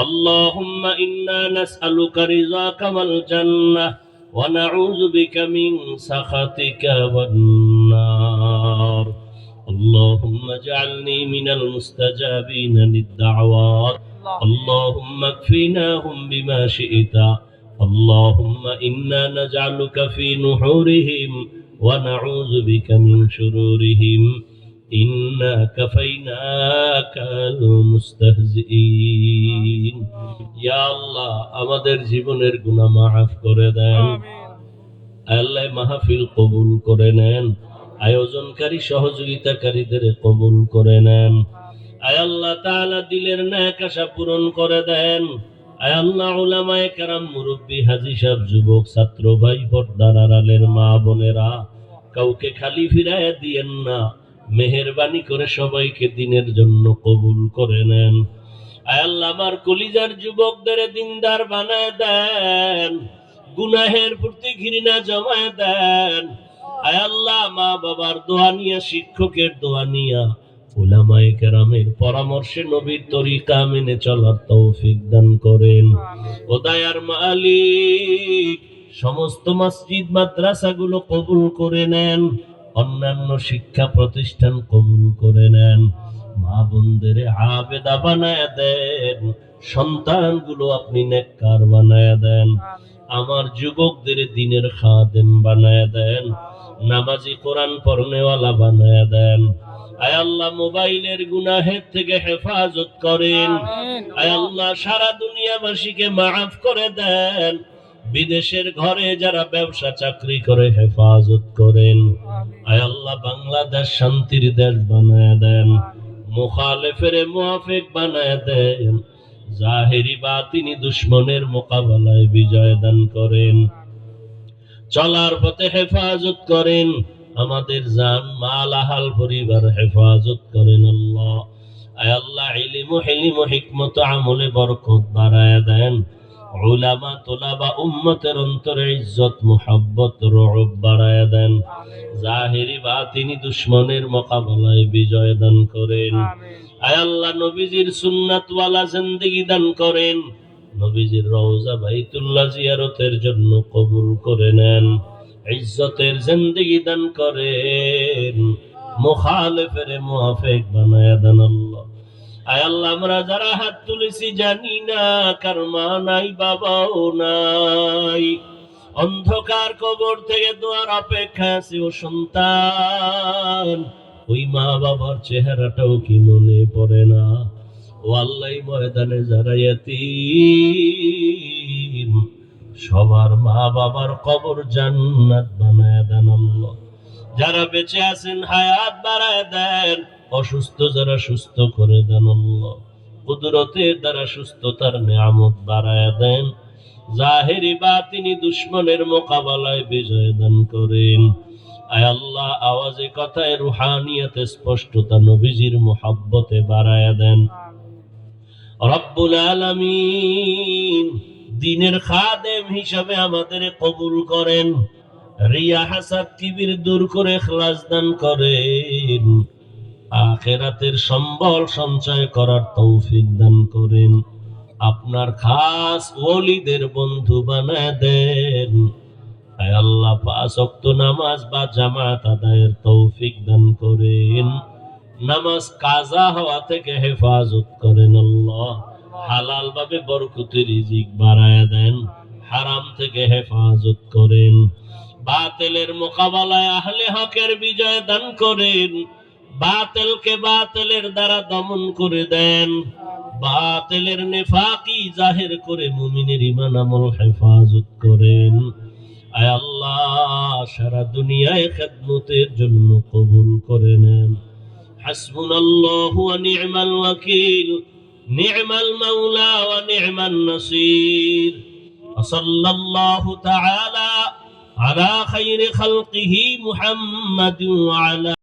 اللهم إنا نسألك رضاك والجنة ونعوذ بك من سخطك والنار. اللهم اجعلني من المستجابين للدعوات. اللهم اكفناهم بما شئت. اللهم إنا نجعلك في نحورهم ونعوذ بك من شرورهم. إنا كفيناك المستهزئين يا الله আমাদের জীবনের গুনাহ মাফ করে দেন আল্লাহ মাহফিল কবুল করে নেন আয়োজনকারী সহযোগিতাকারীদের কবুল করে নেন আয় আল্লাহ তাআলা দিলের ন্যাক আশা পূরণ করে দেন আয় আল্লাহ উলামায়ে কেরাম মুরব্বী হাজী সাহেব যুবক ছাত্র ভাই পর্দার আড়ালের মা বোনেরা কাউকে খালি ফিরায় দিয়েন না মেহেরবানি করে সবাইকে দিনের জন্য কবুল করে নেন। আল্লাহ আমার কলিজার যুবকদের দিনদার বানায় দেন। গুনাহের প্রতি ঘৃণা জমায় দেন। আল্লাহ মা বাবার দোয়া নিয়া শিক্ষকের দোয়া নিয়া উলামায়ে কেরামের পরামর্শে নবীর তরিকা মেনে চলার তৌফিক দান করেন। ও দায়ার মালিক সমস্ত মসজিদ মাদ্রাসাগুলো কবুল করে নেন। অন্যান্য শিক্ষা প্রতিষ্ঠান কবুল করে নেন। মা বোনদের আবেদা বানায় দেন। সন্তানগুলো আপনি নেককার বানায় দেন। আমার যুবকদের দিনের খাদেম বানায় দেন। নামাজি কোরআন পড়নেওয়ালা বানায় দেন। আয় আল্লাহ মোবাইলের গুনাহের থেকে হেফাজত করেন। আয় আল্লাহ সারা দুনিয়াবাসীকে মাফ করে দেন। বিদেশের ঘরে যারা ব্যবসা চাকরি করে হেফাজত করেন। আল্লাহ, বাংলাদেশ শান্তির দেশ বানায় দেন। মুখালেফের মুআফিক বানায় দেন। জাহেরি বাতিনি দুশ্মনের মোকাবেলায় বিজয় দান করেন। চলার পথে হেফাজত করেন। আমাদের জান, মাল, আহাল, পরিবার হেফাজত করেন আল্লাহ। আয় আল্লাহ, ইলিম হিলিম হিকমত আমলে বরকত বাড়ায় দেন। উলামা তোলাবা উম্মতের অন্তরে ইজ্জত মুহাব্বত রব বাড়ায় দেন। জাহেরি বাতিনি দুশ্মনের মোকাবেলায় বিজয় দান করেন। আয় আল্লাহ নবীজির সুন্নাতওয়ালা জিন্দেগি দান করেন। নবীজির রওজা বাইতুল্লাহ জিয়ারতের জন্য কবুল করে নেন। ইজ্জতের জিন্দেগি দান করেন। মুখালেফের মুআফিক বানায় দেন আল্লাহ। আয় আল্লাহ, আমরা যারা হাত তুলেছি জানি না কার মা নাই, বাবাও নাই। অন্ধকার কবর থেকে দোয়ার অপেক্ষা আছে ও সন্তান। ওই মা বাবার চেহারাটাও কি মনে পড়ে না? ও আল্লাহ ময়দানে যারা সবার মা বাবার কবর জান্নাত বানায় দেন আল্লাহ। যারা বেঁচে আছেন, হায়াত বাড়ায় দেন। অসুস্থ যারা সুস্থ করে দেন আল্লাহ। কুদরতের দ্বারা সুস্থতার নিয়ামত বাড়ায় দেন। জাহেরি বাতিনি দুশ্মনের মোকাবেলায় বিজয় দান করেন। আয় আল্লাহ, আওয়াজে কথায় রুহানিয়াতে স্পষ্টতা নবীজির মোহাব্বতে বাড়ায় দেন। রব্বুল আলামিন দিনের খাদেম হিসাবে আমাদের কবুল করেন। রিয়া হাসাদ কিবির দূর করে খ্লাস দান করেন। আখেরাতের সম্বল সঞ্চয় করার তৌফিক দান করেন। আপনার খাস ওলিদের বন্ধু বানায় দেন। আল্লাহ পাঁচ ওয়াক্ত নামাজ বা জামাত আদায়ের তৌফিক দান করেন। নামাজ কাজা হওয়া থেকে হেফাজত করেন আল্লাহ। হালাল ভাবে বরকতের রিজিক বাড়ায় দেন। হারাম থেকে হেফাজত করেন। বাতেলের মোকাবেলায় আহলে হকের বিজয় দান করেন। বাতেলকে বাতেলের দ্বারা দমন করে দেন বাতেলের নেফাকি জাহির করে মুমিনের ইমান আমল হেফাজত করেন আয় আল্লাহ সারা দুনিয়ায় খেদমতের জন্য কবুল করে নেন হাসবুনাল্লাহু ওয়া নি'মাল ওয়াকিল نعم المولى ونعم النصير وصلى الله تعالى على خير خلقه محمد وعلى